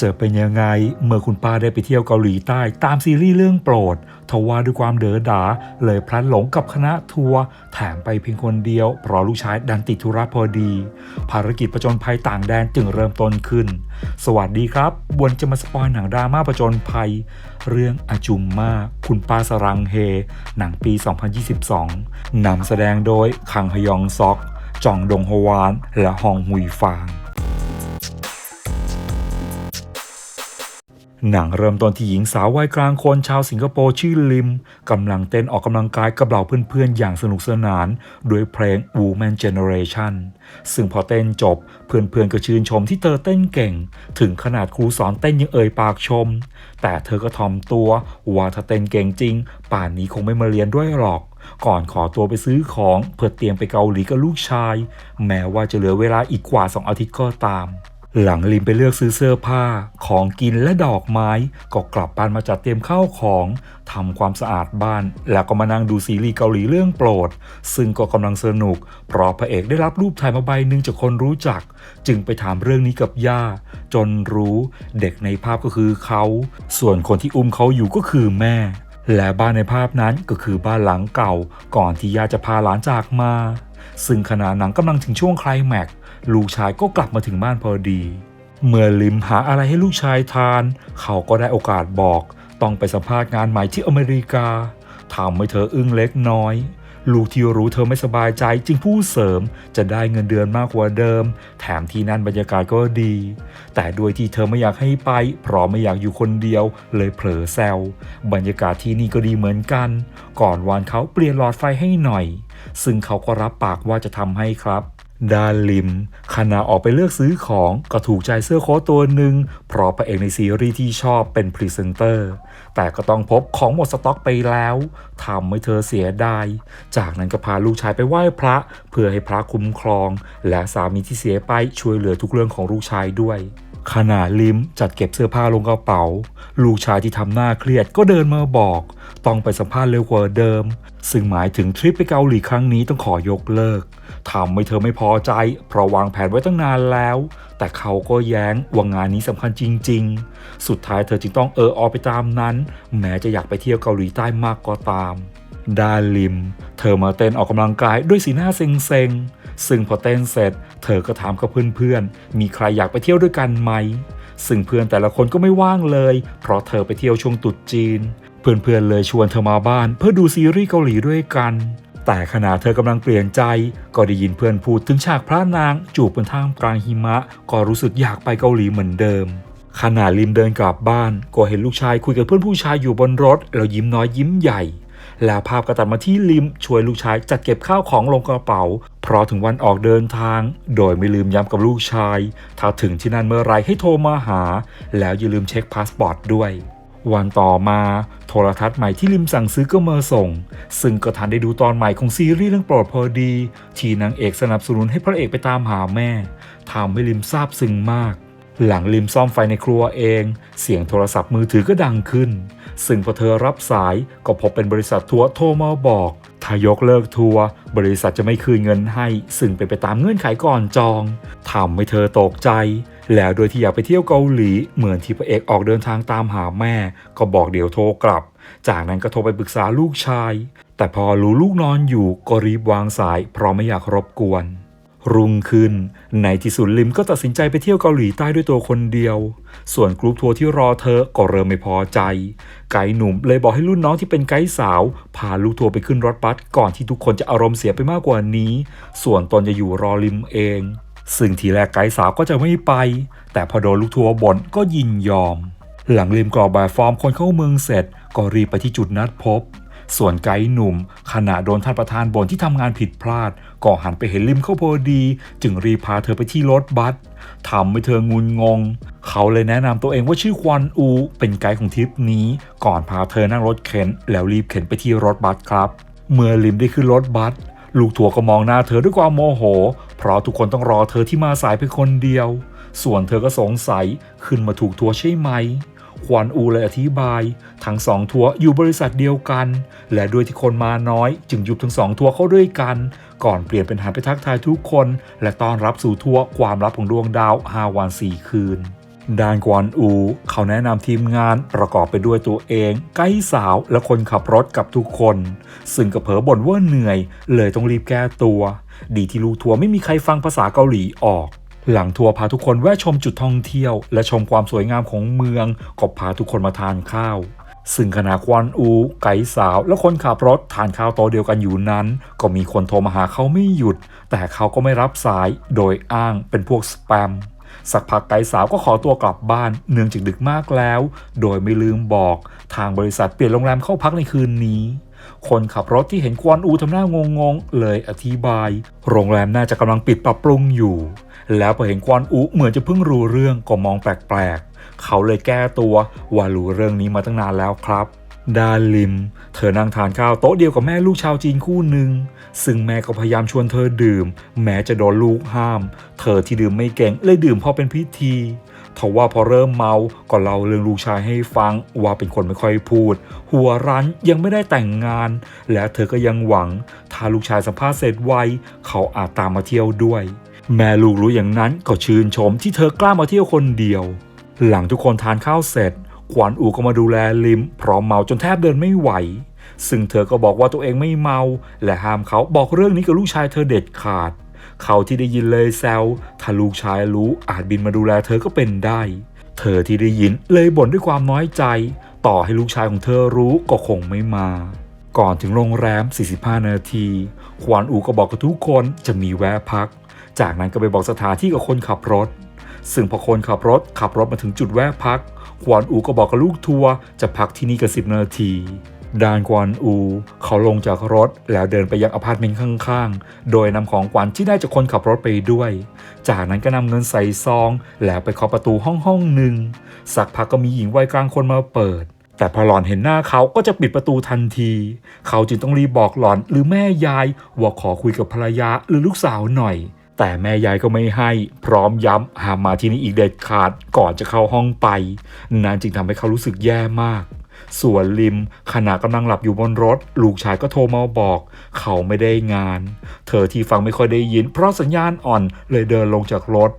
จะเป็นยังไงเมื่อคุณป้าได้ไปเที่ยวเกาหลีใต้ ตามซีรีส์เรื่องโปรดทว่าด้วยความเด๋อดา เลยพลัดหลงกับคณะทัวร์แถมไปเพียงคนเดียว เพราะลูกชายดันติดธุระพอดี ภารกิจประจนภัยต่างแดนจึงเริ่มต้นขึ้น สวัสดีครับบวนจะมาสปอยหนังดราม่าประจนภัย เรื่องอาจุมมาคุณป้าสรังเฮ หนังปี 2022นำแสดงโดยคังฮยองซอก จองดงฮวาน และฮองฮุยฟาง หนังเริ่มต้นที่หญิงสาววัยกลางคนชาวสิงคโปร์ชื่อลิมกำลังเต้นออกกำลังกายกับเหล่าเพื่อนๆ อย่างสนุกสนานด้วยเพลง Woman Generation ซึ่งพอเต้นจบเพื่อนๆก็ชื่นชมที่เธอเต้นเก่ง ถึงขนาดครูสอนเต้นยังเอ่ยปากชม แต่เธอก็ทอมตัวว่าถ้าเต้นเก่งจริง ป่านนี้คงไม่มาเรียนด้วยหรอก ก่อนขอตัวไปซื้อของเพื่อเตรียมไปเกาหลีกับลูกชาย แม้ว่าจะเหลือเวลาอีกกว่า 2 อาทิตย์ก็ตาม หลังลิมไปเลือกซื้อเสื้อผ้า ของกินและดอกไม้ ก็กลับบ้านมาจัดเตรียมข้าวของทำความสะอาดบ้าน แล้วก็มานั่งดูซีรีส์เกาหลีเรื่องโปรด ซึ่งก็กำลังสนุก เพราะพระเอกได้รับรูปถ่ายมาใบหนึ่งจากคนรู้จัก จึงไปถามเรื่องนี้กับย่า จนรู้เด็กในภาพก็คือเขา ส่วนคนที่อุ้มเขาอยู่ก็คือแม่ และบ้านในภาพนั้นก็คือบ้านหลังเก่า ก่อนที่ย่าจะพาหลานจากมาซึ่งขณะหนังกำลังถึงช่วงคลแม็ก ลูกชายก็กลับมาถึงบ้านพอดี เมื่อลิมหาอะไรให้ลูกชายทาน เขาก็ได้โอกาสบอก ต้องไปสัมภาษณ์งานใหม่ที่อเมริกาทำให้เธออึ้งเล็กน้อย ลูกที่รู้เธอไม่สบายใจจึงพูดเสริมจะได้เงินเดือนมากกว่าเดิม แถมที่นั่นบรรยากาศก็ดี แต่ด้วยที่เธอไม่อยากให้ไป เพราะไม่อยากอยู่คนเดียว เลยเผลอแซวบรรยากาศที่นี่ก็ดีเหมือนกัน ก่อนวานเขาเปลี่ยนหลอดไฟให้หน่อย ซึ่งเขาก็รับปากว่าจะทำให้ครับ ดานลิมขณะออกไปเลือกซื้อของก็ถูกใจเสื้อโค้ทตัวหนึ่งเพราะพระเอกในซีรีส์ที่ชอบเป็นพรีเซนเตอร์ แต่ก็ต้องพบของหมดสต็อกไปแล้วทำให้เธอเสียดาย จากนั้นก็พาลูกชายไปไหว้พระ เพื่อให้พระคุ้มครอง และสามีที่เสียไปช่วยเหลือทุกเรื่องของลูกชายด้วย ขณะลิมจัดเก็บเสื้อผ้าลงกระเป๋า ลูกชายที่ทำหน้าเครียดก็เดินมาบอก ต้องไปสัมภาษณ์เร็วกว่าเดิม ซึ่งหมายถึงทริปไปเกาหลีครั้งนี้ต้องขอยกเลิกทำให้เธอไม่พอใจ เพราะวางแผนไว้ตั้งนานแล้ว แต่เขาก็แย้งว่างานนี้สำคัญจริง ๆ สุดท้ายเธอจึงต้องเออออไปตามนั้น แม้จะอยากไปเที่ยวเกาหลีใต้มากก็ตามดาลิม เธอมาเต้นออกกำลังกายด้วยสีหน้าเซ็งๆ ซึ่งพอเต้นเสร็จ เธอก็ถามกับเพื่อนๆ มีใครอยากไปเที่ยวด้วยกันไหม ซึ่งเพื่อนแต่ละคนก็ไม่ว่างเลย เพราะเธอไปเที่ยวช่วงตรุษจีน เพื่อนๆเลยชวนเธอมาบ้าน เพื่อดูซีรีส์เกาหลีด้วยกัน แต่ขณะเธอกำลังเปลี่ยนใจ ก็ได้ยินเพื่อนพูดถึงฉากพระนางจูบบนท่ามกลางหิมะ ก็รู้สึกอยากไปเกาหลีเหมือนเดิมขณะลิมเดินกลับบ้าน ก็เห็นลูกชายคุยกับเพื่อนผู้ชายอยู่บนรถ แล้วยิ้มน้อยยิ้มใหญ่ แล้วภาพก็ตัดมาที่ลิมช่วยลูกชายจัดเก็บข้าวของลงกระเป๋า เพราะถึงวันออกเดินทาง โดยไม่ลืมย้ำกับลูกชาย ถ้าถึงที่นั่นเมื่อไรให้โทรมาหา แล้วอย่าลืมเช็คพาสปอร์ตด้วย วันต่อมาโทรทัศน์ใหม่ที่ลิมสั่งซื้อก็มาส่ง ซึ่งก็ทันได้ดูตอนใหม่ของซีรีส์เรื่องโปรดพอดี ที่นางเอกสนับสนุนให้พระเอกไปตามหาแม่ทำให้ลิมซาบซึ้งมาก หลังลิมซ่อมไฟในครัวเอง เสียงโทรศัพท์มือถือก็ดังขึ้น ซึ่งพอเธอรับสายก็พบเป็นบริษัททัวร์โทรมาบอก ถ้ายกเลิกทัวร์บริษัทจะไม่คืนเงินให้ ซึ่งเป็นไปตามเงื่อนไขก่อนจองทำให้เธอตกใจ แล้วโดยที่อยากไปเที่ยวเกาหลี เหมือนที่พระเอกออกเดินทางตามหาแม่ ก็บอกเดี๋ยวโทรกลับ จากนั้นก็โทรไปปรึกษาลูกชาย แต่พอรู้ลูกนอนอยู่ก็รีบวางสายเพราะไม่อยากรบกวน รุ่งขึ้น ในที่สุดลิมก็ตัดสินใจไปเที่ยวเกาหลีใต้ด้วยตัวคนเดียว ส่วนกรุ๊ปทัวร์ที่รอเธอก็เริ่มไม่พอใจ ไกด์หนุ่มเลยบอกให้รุ่นน้องที่เป็นไกด์สาว พาลูกทัวร์ไปขึ้นรถบัสก่อนที่ทุกคนจะอารมณ์เสียไปมากกว่านี้ ส่วนตนจะอยู่รอลิมเอง ซึ่งทีแรกไกด์สาวก็จะไม่ไป แต่พอโดนลูกทัวร์บ่นก็ยินยอม หลังลิมกรอกแบบฟอร์มคนเข้าเมืองเสร็จ ก็รีบไปที่จุดนัดพบ ส่วนไกด์หนุ่ม ขณะโดนท่านประธานบ่นที่ทำงานผิดพลาด ก็หันไปเห็นลิมเข้าพอดี จึงรีพาเธอไปที่รถบัสทำให้เธองุนงง เขาเลยแนะนำตัวเองว่าชื่อควันอู เป็นไกด์ของทริปนี้ ก่อนพาเธอนั่งรถเข็น แล้วรีบเข็นไปที่รถบัสครับ เมื่อลิมได้ขึ้นรถบัสลูกทัวก็มองหน้าเธอด้วยความโมโห เพราะทุกคนต้องรอเธอที่มาสายเพียงคนเดียว ส่วนเธอก็สงสัยขึ้นมาถูกทัวใช่ไหม ควานอูเลยอธิบาย ทั้งสองทัวร์อยู่บริษัทเดียวกัน และด้วยที่คนมาน้อย จึงยุบทั้งสองทัวร์เข้าด้วยกัน ก่อนเปลี่ยนเป็นหันไปทักทายทุกคน และต้อนรับสู่ทัวร์ความลับของดวงดาว 5 วัน 4 คืนด้านกวนอู เขาแนะนำทีมงานประกอบไปด้วยตัวเอง ไกด์สาวและคนขับรถกับทุกคน ซึ่งกระเผอบ่นว่าเหนื่อย เลยต้องรีบแก้ตัว ดีที่ลูกทัวร์ไม่มีใครฟังภาษาเกาหลีออก หลังทัวร์พาทุกคนแวะชมจุดท่องเที่ยว และชมความสวยงามของเมืองก็พาทุกคนมาทานข้าว ซึ่งขณะควันอู ไก่สาว และคนขับรถทานข้าวโต๊ะเดียวกันอยู่นั้น ก็มีคนโทรมาหาเขาไม่หยุด แต่เขาก็ไม่รับสายโดยอ้างเป็นพวกสแปมสักพักไก่สาวก็ขอตัวกลับบ้านเนื่องจากดึกมากแล้ว โดยไม่ลืมบอกทางบริษัทเปลี่ยนโรงแรมเข้าพักในคืนนี้ คนขับรถที่เห็นกวนอูทำหน้างงๆ เลยอธิบาย โรงแรมน่าจะกำลังปิดปรับปรุงอยู่ แล้วพอเห็นกวนอูเหมือนจะเพิ่งรู้เรื่องก็มองแปลกๆ เขาเลยแก้ตัวว่ารู้เรื่องนี้มาตั้งนานแล้วครับดาลิม เธอนั่งทานข้าวโต๊ะเดียวกับแม่ลูกชาวจีนคู่หนึ่ง ซึ่งแม่ก็พยายามชวนเธอดื่ม แม้จะโดนลูกห้าม เธอที่ดื่มไม่เก่งเลยดื่มพราะเป็นพิธีทว่าพอเริ่มเมา ก็เล่าเรื่องลูกชายให้ฟังว่าเป็นคนไม่ค่อยพูด หัวรั้นยังไม่ได้แต่งงาน และเธอก็ยังหวัง ถ้าลูกชายสัมภาษณ์เสร็จไว เขาอาจตามมาเที่ยวด้วย แม่ลูกรู้อย่างนั้นก็ชื่นชมที่เธอกล้ามาเที่ยวคนเดียว หลังทุกคนทานข้าวเสร็จ ขวัญอูก็มาดูแลลิม พราะเมาจนแทบเดินไม่ไหว ซึ่งเธอก็บอกว่าตัวเองไม่เมา และห้ามเขาบอกเรื่องนี้กับลูกชายเธอเด็ดขาด เขาที่ได้ยินเลยแซวถ้าลูกชายรู้อาจบินมาดูแลเธอก็เป็นได้ เธอที่ได้ยินเลยบ่นด้วยความน้อยใจ ต่อให้ลูกชายของเธอรู้ก็คงไม่มาก่อนถึงโรงแรม 45 นาที ขวานอูก็บอกกับทุกคนจะมีแวะพัก จากนั้นก็ไปบอกสถานที่กับคนขับรถ ซึ่งพอคนขับรถขับรถมาถึงจุดแวะพักขวนอูก็บอกกับลูกทัวร์จะพักที่นี่กันสิบนาทีดานกวนอู เขาลงจากรถแล้วเดินไปยังอพาร์ตเมนต์ข้างๆ โดยนำของขวัญที่ได้จากคนขับรถไปด้วย จากนั้นก็นำเงินใส่ซอง แล้วไปเคาะประตูห้องห้องหนึ่ง สักพักก็มีหญิงวัยกลางคนมาเปิด แต่พอหล่อนเห็นหน้าเขาก็จะปิดประตูทันที เขาจึงต้องรีบบอกหล่อนหรือแม่ยายว่าขอคุยกับภรรยาหรือลูกสาวหน่อย แต่แม่ยายก็ไม่ให้ พร้อมย้ำห้ามมาที่นี่อีกเด็ดขาดก่อนจะเข้าห้องไปนั่นจึงทำให้เขารู้สึกแย่มาก ส่วนลิมขณะกำลังหลับอยู่บนรถ ลูกชายก็โทรมาบอก เขาไม่ได้งาน เธอที่ฟังไม่ค่อยได้ยิน เพราะสัญญาณอ่อนเลยเดินลงจากรถ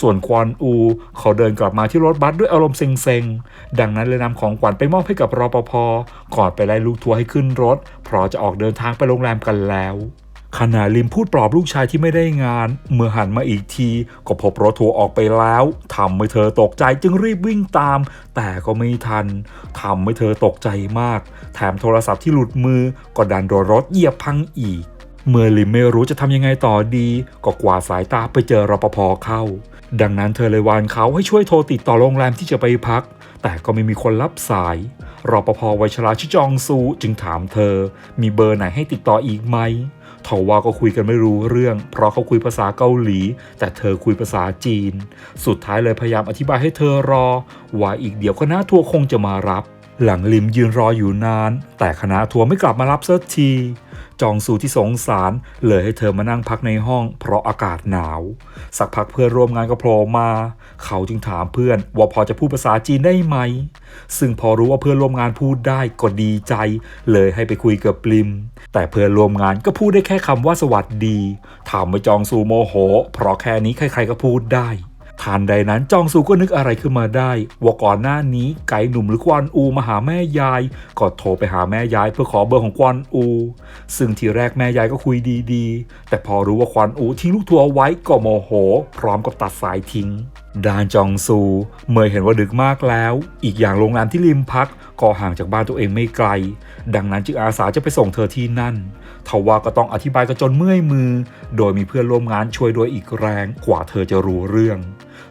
ส่วนควันอู เขาเดินกลับมาที่รถบัสด้วยอารมณ์เซ็งๆ ดังนั้นเลยนำของขวัญไปมอบให้กับรปภก่อนไปไล่ลูกทัวร์ให้ขึ้นรถ เพราะจะออกเดินทางไปโรงแรมกันแล้ว ขณะลิมพูดปลอบลูกชายที่ไม่ได้งาน เมื่อหันมาอีกที ก็พบรถทัวร์ออกไปแล้วทำให้เธอตกใจจึงรีบวิ่งตาม แต่ก็ไม่ทันทำให้เธอตกใจมาก แถมโทรศัพท์ที่หลุดมือก็ดันโดนรถเหยียบพังอีก เมื่อลิมไม่รู้จะทำยังไงต่อดี ก็กวาดสายตาไปเจอรปภเข้า ดังนั้นเธอเลยวานเขาให้ช่วยโทรติดต่อโรงแรมที่จะไปพัก แต่ก็ไม่มีคนรับสายรปภวัยชราชิจองซูจึงถามเธอ มีเบอร์ไหนให้ติดต่ออีกไหม ทว่าก็คุยกันไม่รู้เรื่อง เพราะเขาคุยภาษาเกาหลี แต่เธอคุยภาษาจีน สุดท้ายเลยพยายามอธิบายให้เธอรอ ว่าอีกเดี๋ยวคณะทัวร์คงจะมารับ หลังลิมยืนรออยู่นาน แต่คณะทัวร์ไม่กลับมารับเสียที จองซูที่สงสารเลยให้เธอมานั่งพักในห้อง เพราะอากาศหนาว สักพักเพื่อนร่วมงานก็โผล่มา เขาจึงถามเพื่อนว่าพอจะพูดภาษาจีนได้ไหม ซึ่งพอรู้ว่าเพื่อนร่วมงานพูดได้ก็ดีใจ เลยให้ไปคุยกับปลิม แต่เพื่อนร่วมงานก็พูดได้แค่คำว่าสวัสดี ถามมาจองซูโมโห เพราะแค่นี้ใครๆก็พูดได้ ทันใดนั้นจองซูก็นึกอะไรขึ้นมาได้ว่าก่อนหน้านี้ไก่หนุ่มหรือควันอูมาหาแม่ยายก็โทรไปหาแม่ยายเพื่อขอเบอร์ของควันอู ซึ่งทีแรกแม่ยายก็คุยดีๆ แต่พอรู้ว่าควันอูทิ้งลูกทัวร์ไว้ก็โมโห พร้อมกับตัดสายทิ้งดานจองซูเมื่อเห็นว่าดึกมากแล้ว อีกอย่างโรงแรมที่ริมพักก็ห่างจากบ้านตัวเองไม่ไกล ดังนั้นจึงอาสาจะไปส่งเธอที่นั่นทว่าก็ต้องอธิบายกันจนเมื่อยมือ โดยมีเพื่อนร่วมงานช่วยด้วยอีกแรงกว่าเธอจะรู้เรื่อง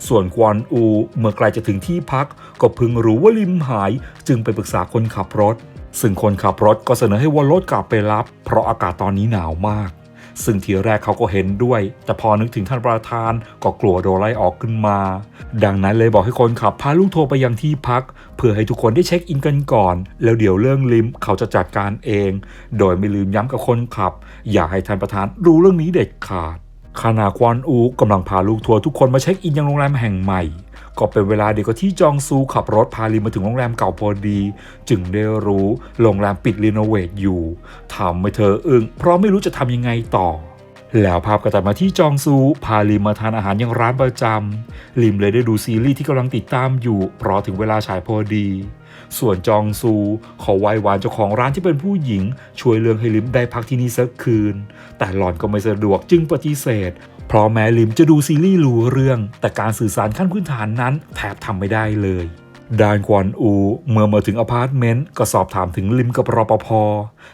ส่วนกวนอูเมื่อใกล้จะถึงที่พัก ก็พิ่งรู้ว่าลิมหายจึงไปปรึกษาคนขับรถ ซึ่งคนขับรถก็เสนอให้วนรถกลับไปรับ เพราะอากาศตอนนี้หนาวมาก ซึ่งทีแรกเขาก็เห็นด้วย แต่พอนึกถึงท่านประธานก็กลัวโดนไล่ออกขึ้นมา ดังนั้นเลยบอกให้คนขับพาลูกโทรไปยังที่พัก เพื่อให้ทุกคนได้เช็คอินกันก่อน แล้วเดี๋ยวเรื่องลิมเขาจะจัดการเอง โดยไม่ลืมย้ำกับคนขับ อย่าให้ท่านประธานรู้เรื่องนี้เด็ดขาด ขณะควนอูกำลังพาลูกทัวร์ทุกคนมาเช็คอินยังโรงแรมแห่งใหม่ ก็เป็นเวลาเดียวกับที่จองซูขับรถพาลิมมาถึงโรงแรมเก่าพอดี จึงได้รู้โรงแรมปิดรีโนเวทอยู่ทำให้เธออึ้งเพราะไม่รู้จะทำยังไงต่อ แล้วภาพก็ตัดมาที่จองซูพาลิมมาทานอาหารยังร้านประจำลิมเลยได้ดูซีรีส์ที่กำลังติดตามอยู่ เพราะถึงเวลาฉายพอดี ส่วนจองซูขอไหว้วานเจ้าของร้านที่เป็นผู้หญิง ช่วยเรื่องให้ลิมได้พักที่นี่สักคืน แต่หล่อนก็ไม่สะดวกจึงปฏิเสธ เพราะแม้ลิมจะดูซีรีส์รู้เรื่อง แต่การสื่อสารขั้นพื้นฐานนั้นแทบทำไม่ได้เลย ดานกวนอู เมื่อมาถึงอพาร์ตเมนต์ก็สอบถามถึงลิมกับรปภ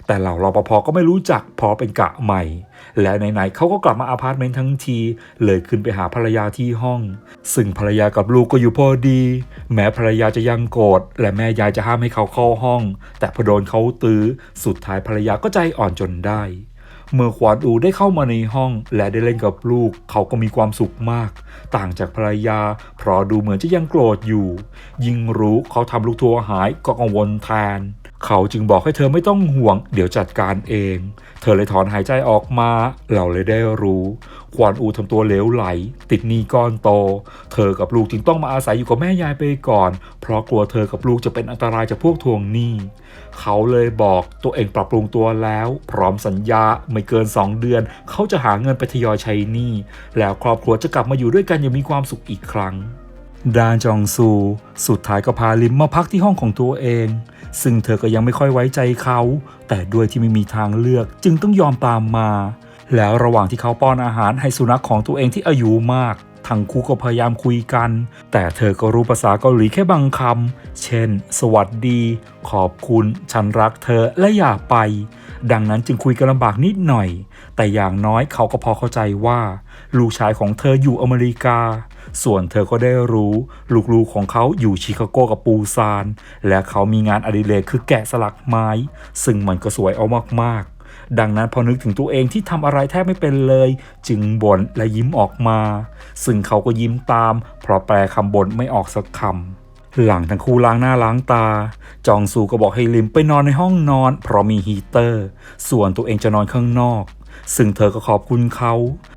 แต่เหล่ารปภก็ไม่รู้จักเพราะเป็นกะใหม่ และไหนๆเขาก็กลับมาอพาร์ตเมนต์ทั้งที เลยขึ้นไปหาภรรยาที่ห้อง ซึ่งภรรยากับลูกก็อยู่พอดี แม้ภรรยาจะยังโกรธและแม่ยายจะห้ามให้เขาเข้าห้อง แต่พอโดนเขาตื้อ สุดท้ายภรรยาก็ใจอ่อนจนได้ เมื่อควานอูได้เข้ามาในห้อง และได้เล่นกับลูก เขาก็มีความสุขมาก ต่างจากภรรยา เพราะดูเหมือนจะยังโกรธอยู่ ยิ่งรู้เขาทำลูกทัวร์หายก็กังวลแทน เขาจึงบอกให้เธอไม่ต้องห่วง เดี๋ยวจัดการเอง เธอเลยถอนหายใจออกมา เราเลยได้รู้ควานอูทำตัวเหลวไหล ติดหนี้ก้อนโต เธอกับลูกจึงต้องมาอาศัยอยู่กับแม่ยายไปก่อน เพราะกลัวเธอกับลูกจะเป็นอันตรายจากพวกทวงหนี้ เขาเลยบอกตัวเองปรับปรุงตัวแล้ว พร้อมสัญญาไม่เกิน 2 เดือน เขาจะหาเงินไปทยอยใช้หนี้ แล้วครอบครัวจะกลับมาอยู่ด้วยกันอย่างมีความสุขอีกครั้งดานจองซู สุดท้ายก็พาลิมมาพักที่ห้องของตัวเอง ซึ่งเธอก็ยังไม่ค่อยไว้ใจเขา แต่ด้วยที่ไม่มีทางเลือกจึงต้องยอมตามมา แล้วระหว่างที่เขาป้อนอาหารให้สุนัขของตัวเองที่อายุมาก ทั้งคู่ก็พยายามคุยกัน แต่เธอก็รู้ภาษาเกาหลีแค่บางคำ เช่น สวัสดี ขอบคุณ ฉันรักเธอ และอย่าไป ดังนั้นจึงคุยกันลำบากนิดหน่อย แต่อย่างน้อยเขาก็พอเข้าใจว่า ลูกชายของเธออยู่อเมริกา ส่วนเธอก็ได้รู้ลูกๆของเขาอยู่ชิคาโกกับปูซาน และเขามีงานอดิเรกคือแกะสลักไม้ ซึ่งมันก็สวยเอามากๆ ดังนั้นพอนึกถึงตัวเองที่ทำอะไรแทบไม่เป็นเลย จึงบ่นและยิ้มออกมา ซึ่งเขาก็ยิ้มตาม เพราะแปลคำบ่นไม่ออกสักคำหลังทั้งคู่ล้างหน้าล้างตา จองซูก็บอกให้ลิมไปนอนในห้องนอน เพราะมีฮีเตอร์ ส่วนตัวเองจะนอนข้างนอก ซึ่งเธอก็ขอบคุณเขา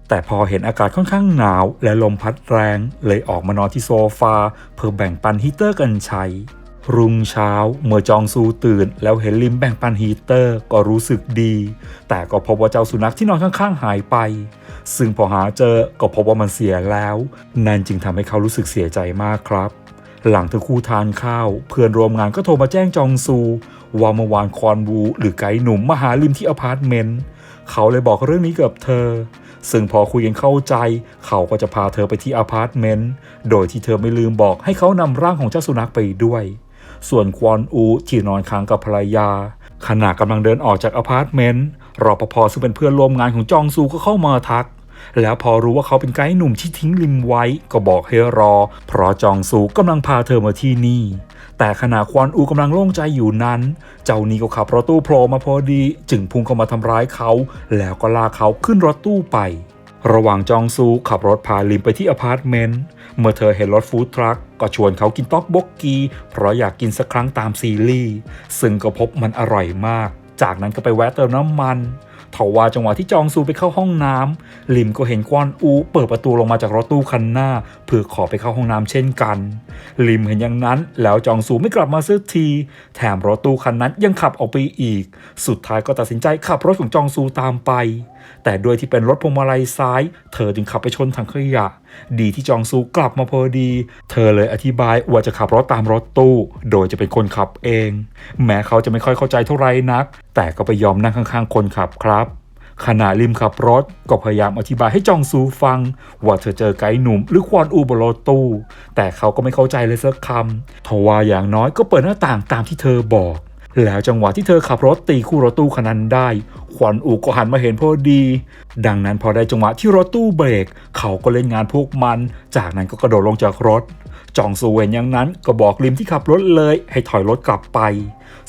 แต่พอเห็นอากาศค่อนข้างหนาว และลมพัดแรง เลยออกมานอนที่โซฟาเพื่อแบ่งปันฮีเตอร์กันใช้ รุ่งเช้าเมื่อจองซูตื่น แล้วเห็นลิมแบ่งปันฮีเตอร์ก็รู้สึกดี แต่ก็พบว่าเจ้าสุนัขที่นอนข้างๆหายไป ซึ่งพอหาเจอก็พบว่ามันเสียแล้ว นั่นจึงทำให้เขารู้สึกเสียใจมากครับ หลังทั้งคู่ทานข้าว เพื่อนร่วมงานก็โทรมาแจ้งจองซู ว่าเมื่อวานคอนวูหรือไกด์หนุ่มมาหาลิมที่อพาร์ตเมนต์เขาเลยบอกเรื่องนี้กับเธอ ซึ่งพอคุยกันเข้าใจ เขาก็จะพาเธอไปที่อพาร์ตเมนต์โดยที่เธอไม่ลืมบอกให้เขานำร่างของเจ้าสุนัขไปด้วย ส่วนควอนอูที่นอนค้างกับภรรยา ขณะกำลังเดินออกจากอพาร์ตเมนต์รอปภซึ่งเป็นเพื่อนร่วมงานของจองซูก็เข้ามาทัก แล้วพอรู้ว่าเขาเป็นไกด์หนุ่มที่ทิ้งลิมไว้ ก็บอกให้รอ เพราะจองซูกำลังพาเธอมาที่นี่ แต่ขณะควอนอูกำลังโล่งใจอยู่นั้น เจ้านี่ก็ขับรถตู้โผล่มาพอดี จึงพุ่งเข้ามาทำร้ายเขา แล้วก็ลากเขาขึ้นรถตู้ไป ระหว่างจองซูขับรถพาลิมไปที่อพาร์ตเมนต์ เมื่อเธอเห็นรถฟู้ดทรัคก็ชวนเขากินต๊อกบกกี เพราะอยากกินสักครั้งตามซีรีส์ซึ่งก็พบมันอร่อยมาก จากนั้นก็ไปแวะเติมน้ำมันทว่าจังหวะที่จองซูไปเข้าห้องน้ำลิมก็เห็นกวอนอู เปิดประตูลงมาจากรถตู้คันหน้า เพื่อขอไปเข้าห้องน้ำเช่นกัน ลิมเห็นอย่างนั้น แล้วจองซูไม่กลับมาสักที แถมรถตู้คันนั้นยังขับออกไปอีก สุดท้ายก็ตัดสินใจขับรถของจองซูตามไป แต่ด้วยที่เป็นรถพวงมาลัยซ้าย เธอจึงขับไปชนถังขยะ ดีที่จองซูกลับมาพอดี เธอเลยอธิบายว่าจะขับรถตามรถตู้ โดยจะเป็นคนขับเอง แม้เขาจะไม่ค่อยเข้าใจเท่าไรนัก แต่ก็ไปยอมนั่งข้างๆ คนขับครับขณะริมขับรถก็พยายามอธิบายให้จองซูฟัง ว่าเธอเจอไกด์หนุ่มหรือควอนอูบนรถตู้ แต่เขาก็ไม่เข้าใจเลยสักคำทว่าอย่างน้อยก็เปิดหน้าต่างตามที่เธอบอก แล้วจังหวะที่เธอขับรถตีคู่รถตู้คันนั้นได้ ขวัญอูก็หันมาเห็นพอดี ดังนั้นพอได้จังหวะที่รถตู้เบรก เขาก็เล่นงานพวกมัน จากนั้นก็กระโดดลงจากรถจองซูเห็นอย่างนั้นก็บอกลิมที่ขับรถเลย ให้ถอยรถกลับไป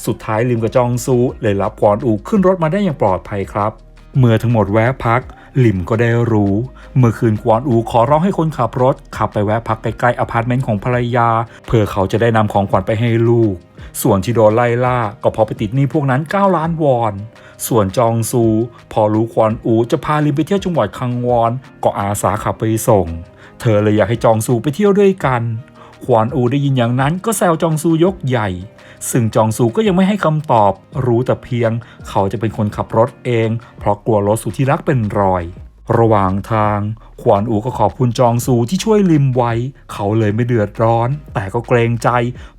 สุดท้ายลิมกับจองซูเลยรับควอนอูขึ้นรถมาได้อย่างปลอดภัยครับ เมื่อทั้งหมดแวะพัก ลิมก็ได้รู้ เมื่อคืนควอนอูขอร้องให้คนขับรถ ขับไปแวะพักใกล้ๆอพาร์ตเมนต์ของภรรยา เพื่อเขาจะได้นำของขวัญไปให้ลูก ส่วนที่โดนไล่ล่าก็พอไปติดหนี้พวกนั้น 9 ล้านวอน ส่วนจองซู พอรู้ควอนอูจะพาลิมไปเที่ยวจังหวัดคังวอน ก็อาสาขับไปส่ง เธอเลยอยากให้จองซูไปเที่ยวด้วยกัน ควอนอูได้ยินอย่างนั้นก็แซวจองซูยกใหญ่ ซึ่งจองซูก็ยังไม่ให้คำตอบ รู้แต่เพียง เขาจะเป็นคนขับรถเอง เพราะกลัวรถสุที่รักเป็นรอย ระหว่างทาง ขวานอูก็ขอบคุณจองซูที่ช่วยลิมไว้ เขาเลยไม่เดือดร้อน แต่ก็เกรงใจ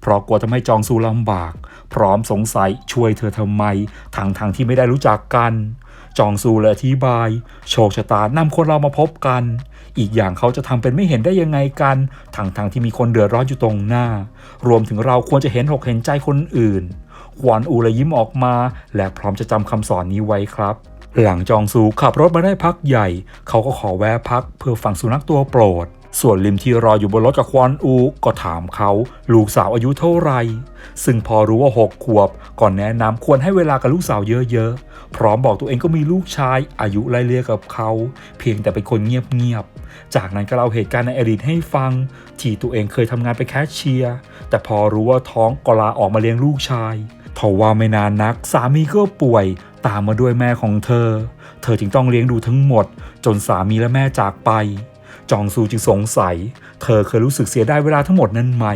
เพราะกลัวทำให้จองซูลำบาก พร้อมสงสัยช่วยเธอทำไมทางทางที่ไม่ได้รู้จักกัน จองซูเลยอธิบาย โชคชะตานำคนเรามาพบกัน อีกอย่างเขาจะทำเป็นไม่เห็นได้ยังไงกันทางทางๆที่มีคนเดือดร้อนอยู่ตรงหน้า รวมถึงเราควรจะเห็นอกเห็นใจคนอื่นขวานอูเลยยิ้มออกมา และพร้อมจะจำคำสอนนี้ไว้ครับหลังจองซูขับรถมาได้พักใหญ่ เขาก็ขอแวะพักเพื่อฟังสุนัขตัวโปรด ส่วนลิมที่รออยู่บนรถกับควอนอู ก็ถามเขา ลูกสาวอายุเท่าไหร่ ซึ่งพอรู้ว่าหกขวบ ก่อนแนะนำควรให้เวลากับลูกสาวเยอะๆ พร้อมบอกตัวเองก็มีลูกชายอายุไล่เลี่ยกับเขา เพียงแต่เป็นคนเงียบๆ จากนั้นก็เล่าเหตุการณ์ในอดีตให้ฟัง ที่ตัวเองเคยทำงานเป็นแคชเชียร์ แต่พอรู้ว่าท้องก็ลาออกมาเลี้ยงลูกชายทว่าไม่นานนัก สามีก็ป่วยตามมาด้วยแม่ของเธอ เธอจึงต้องเลี้ยงดูทั้งหมด จนสามีและแม่จากไป จองซูจึงสงสัย เธอเคยรู้สึกเสียดายเวลาทั้งหมดนั้นไหม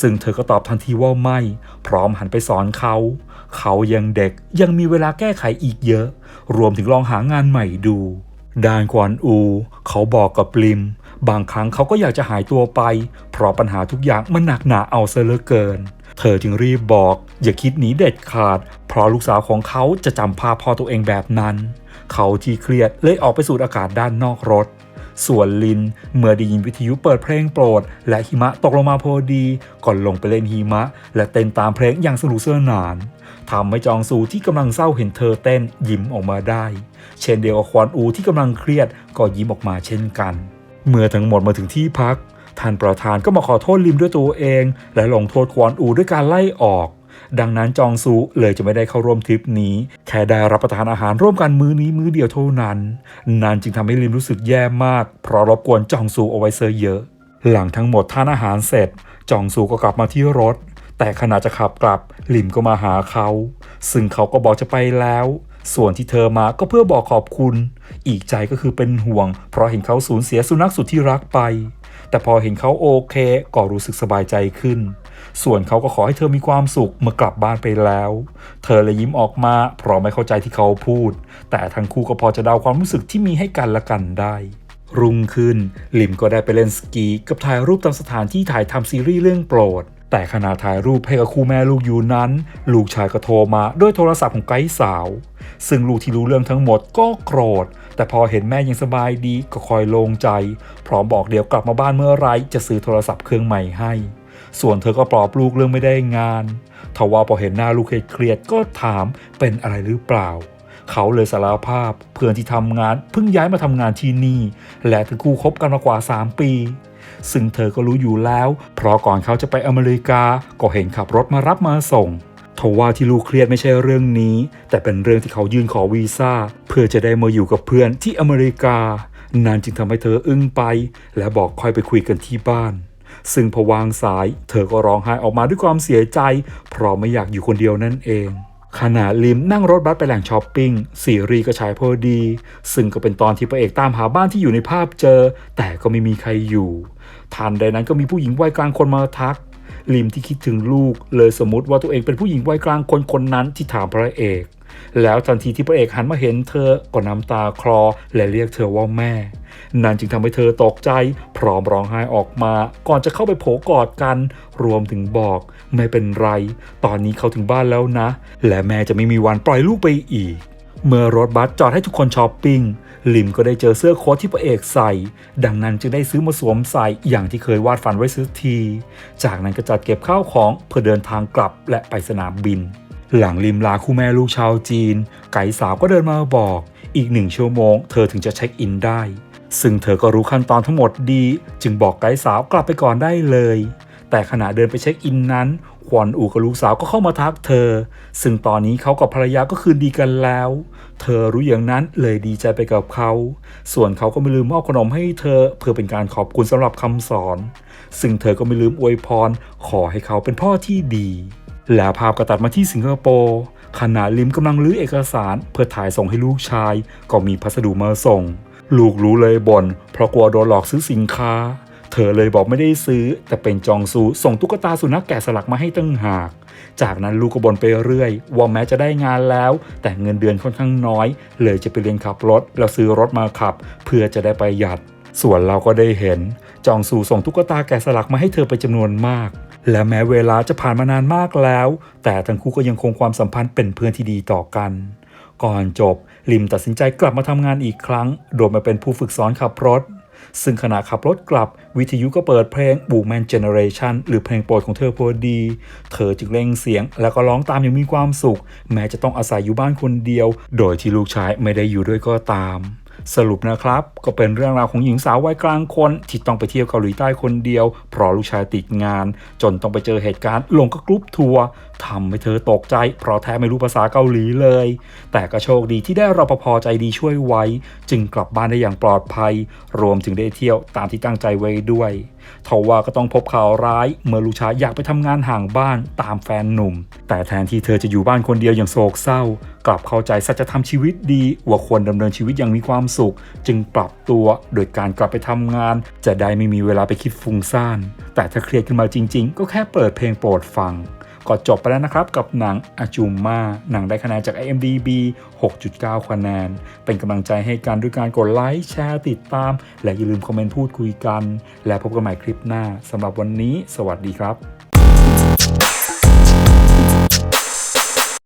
ซึ่งเธอก็ตอบทันทีว่าไม่ พร้อมหันไปสอนเขา เขายังเด็กยังมีเวลาแก้ไขอีกเยอะ รวมถึงลองหางานใหม่ดู ดานกวนอู เขาบอกกับลิม บางครั้งเขาก็อยากจะหายตัวไป เพราะปัญหาทุกอย่างมันหนักหนาเอาซะเหลือเกิน เธอจึงรีบบอก อย่าคิดหนีเด็ดขาด เพราะลูกสาวของเขาจะจำภาพพ่อตัวเองแบบนั้น เขาที่เครียดเลยออกไปสูดอากาศด้านนอกรถ ส่วนลินเมื่อได้ยินวิทยุเปิดเพลงโปรด และหิมะตกลงมาพอดี ก่อนลงไปเล่นหิมะ และเต้นตามเพลงอย่างสนุกสนาน ทำให้จองซูที่กำลังเศร้าเห็นเธอเต้นยิ้มออกมาได้ เช่นเดียวกับควอนอูที่กำลังเครียดก็ยิ้มออกมาเช่นกัน เมื่อทั้งหมดมาถึงที่พัก ท่านประธานก็มาขอโทษลิมด้วยตัวเอง และลงโทษควอนอูด้วยการไล่ออก ดังนั้นจองซูเลยจะไม่ได้เข้าร่วมทริปนี้ แค่ได้รับประทานอาหารร่วมกันมื้อนี้มื้อเดียวเท่านั้นนั่นจึงทำให้ลิมรู้สึกแย่มาก เพราะรบกวนจองซูเอาไว้เซอเยอะ หลังทั้งหมดทานอาหารเสร็จจองซูก็กลับมาที่รถ แต่ขณะจะขับกลับลิมก็มาหาเขา ซึ่งเขาก็บอกจะไปแล้ว ส่วนที่เธอมาก็เพื่อบอกขอบคุณ อีกใจก็คือเป็นห่วง เพราะเห็นเขาสูญเสียสุนัขสุดที่รักไป แต่พอเห็นเขาโอเค ก็รู้สึกสบายใจขึ้น ส่วนเขาก็ขอให้เธอมีความสุขเมื่อกลับบ้านไปแล้ว เธอเลยยิ้มออกมาเพราะไม่เข้าใจที่เขาพูด แต่ทั้งคู่ก็พอจะเดาความรู้สึกที่มีให้กันและกันได้รุ่งขึ้น ลิมก็ได้ไปเล่นสกีกับถ่ายรูปตามสถานที่ถ่ายทำซีรีส์เรื่องโปรด แต่ขณะถ่ายรูปให้กับคู่แม่ลูกอยู่นั้น ลูกชายก็โทรมาด้วยโทรศัพท์ของไกด์สาว ซึ่งลูกที่รู้เรื่องทั้งหมดก็โกรธ แต่พอเห็นแม่ยังสบายดีก็คอยโล่งใจ พร้อมบอกเดี๋ยวกลับมาบ้านเมื่อไรจะซื้อโทรศัพท์เครื่องใหม่ให้ ส่วนเธอก็ปลอบลูกเรื่องไม่ได้งานทว่าพอเห็นหน้าลูกเครียดก็ถามเป็นอะไรหรือเปล่า เขาเลยสารภาพเพื่อนที่ทำงานเพิ่งย้ายมาทำงานที่นี่ และทั้งคู่คบกันมากว่า 3 ปี ซึ่งเธอก็รู้อยู่แล้ว เพราะก่อนเขาจะไปอเมริกาก็เห็นขับรถมารับมาส่งทว่าที่ลูกเครียดไม่ใช่เรื่องนี้ แต่เป็นเรื่องที่เขายื่นขอวีซ่าเพื่อจะได้มาอยู่กับเพื่อนที่อเมริกานั่นจึงทำให้เธออึ้งไป และบอกค่อยไปคุยกันที่บ้าน ซึ่งพอวางสาย เธอก็ร้องไห้ออกมาด้วยความเสียใจ เพราะไม่อยากอยู่คนเดียวนั่นเองขณะลิมนั่งรถบัสไปแหล่งช้อปปิ้งซีรีก็ฉายพอดี ซึ่งก็เป็นตอนที่พระเอกตามหาบ้านที่อยู่ในภาพเจอ แต่ก็ไม่มีใครอยู่ ทันใดนั้นก็มีผู้หญิงวัยกลางคนมาทัก ลิมที่คิดถึงลูก เลยสมมติว่าตัวเองเป็นผู้หญิงวัยกลางคนคนนั้นที่ถามพระเอก แล้วทันทีที่พระเอกหันมาเห็นเธอก็น้ำตาคลอและเรียกเธอว่าแม่ นั่นจึงทำให้เธอตกใจ พร้อมร้องไห้ออกมา ก่อนจะเข้าไปโผกอดกัน รวมถึงบอกไม่เป็นไร ตอนนี้เขาถึงบ้านแล้วนะ และแม่จะไม่มีวันปล่อยลูกไปอีก เมื่อรถบัสจอดให้ทุกคนช้อปปิ้งลิมก็ได้เจอเสื้อโค้ทที่พระเอกใส่ ดังนั้นจึงได้ซื้อมาสวมใส่อย่างที่เคยวาดฝันไว้ซื้อที จากนั้นก็จัดเก็บข้าวของเพื่อเดินทางกลับและไปสนามบิน หลังลิมลาคู่แม่ลูกชาวจีน ไก่สาวก็เดินมาบอก อีกหนึ่งชั่วโมงเธอถึงจะเช็คอินได้ ซึ่งเธอก็รู้ขั้นตอนทั้งหมดดี จึงบอกไก่สาวกลับไปก่อนได้เลย แต่ขณะเดินไปเช็คอินนั้น ควอนอูกับลูกสาวก็เข้ามาทักเธอ ซึ่งตอนนี้เขากับภรรยาก็คืนดีกันแล้ว เธอรู้อย่างนั้นเลยดีใจไปกับเขา ส่วนเขาก็ไม่ลืมมอบขนมให้เธอเพื่อเป็นการขอบคุณสำหรับคำสอน ซึ่งเธอก็ไม่ลืมอวยพร ขอให้เขาเป็นพ่อที่ดี แล้วภาพก็ตัดมาที่สิงคโปร์ขณะลิมกำลังลื้อเอกสาร เพื่อถ่ายส่งให้ลูกชาย ก็มีพัสดุมาส่ง ลูกรู้เลยบ่นเพราะกลัวโดนหลอกซื้อสินค้า เธอเลยบอกไม่ได้ซื้อ แต่เป็นจองซูส่งตุ๊กตาสุนัขแกะสลักมาให้ตั้งหาก จากนั้นลูกก็บ่นไปเรื่อย ว่าแม้จะได้งานแล้ว แต่เงินเดือนค่อนข้างน้อย เลยจะไปเรียนขับรถ แล้วซื้อรถมาขับ เพื่อจะได้ประหยัด ส่วนเราก็ได้เห็น จองซูส่งตุ๊กตาแกะสลักมาให้เธอไปจำนวนมาก และแม้เวลาจะผ่านมานานมากแล้ว แต่ทั้งคู่ก็ยังคงความสัมพันธ์เป็นเพื่อนที่ดีต่อกันก่อนจบ ลิมตัดสินใจกลับมาทำงานอีกครั้ง โดยมาเป็นผู้ฝึกสอนขับรถ ซึ่งขณะขับรถกลับวิทยุก็เปิดเพลง b o o m a n Generation หรือเพลงโปรดของเธอพอดี เธอจึงเร่งเสียง แล้วก็ร้องตามอย่างมีความสุข แม้จะต้องอาศัยอยู่บ้านคนเดียว โดยที่ลูกชายไม่ได้อยู่ด้วยก็ตาม สรุปนะครับ ก็เป็นเรื่องราวของหญิงสาววัยกลางคนที่ต้องไปเที่ยวเกาหลีใต้คนเดียว เพราะลูกชายติดงาน จนต้องไปเจอเหตุการณ์หลงกับกรุ๊ปทัวร์ทำให้เธอตกใจ เพราะแท้ไม่รู้ภาษาเกาหลีเลย แต่ก็โชคดีที่ได้รปภใจดีช่วยไว้ จึงกลับบ้านได้อย่างปลอดภัย รวมถึงได้เที่ยวตามที่ตั้งใจไว้ด้วยทว่าก็ต้องพบข่าวร้าย เมื่อลูกชายอยากไปทำงานห่างบ้านตามแฟนหนุ่ม แต่แทนที่เธอจะอยู่บ้านคนเดียวอย่างโศกเศร้ากลับเข้าใจสัจธรรมชีวิตดีว่าควรดำเนินชีวิตอย่างมีความสุข จึงปรับตัวโดยการกลับไปทำงาน จะได้ไม่มีเวลาไปคิดฟุ้งซ่าน แต่ถ้าเครียดขึ้นมาจริง ๆ ก็แค่เปิดเพลงโปรดฟังก็จบไปแล้วนะครับกับหนังอาจูมมา หนังได้คะแนนจาก IMDB 6.9 คะแนน เป็นกำลังใจให้กันด้วยการกดไลค์แชร์ติดตาม และอย่าลืมคอมเมนต์พูดคุยกัน และพบกันใหม่คลิปหน้าสำหรับวันนี้ สวัสดีครับ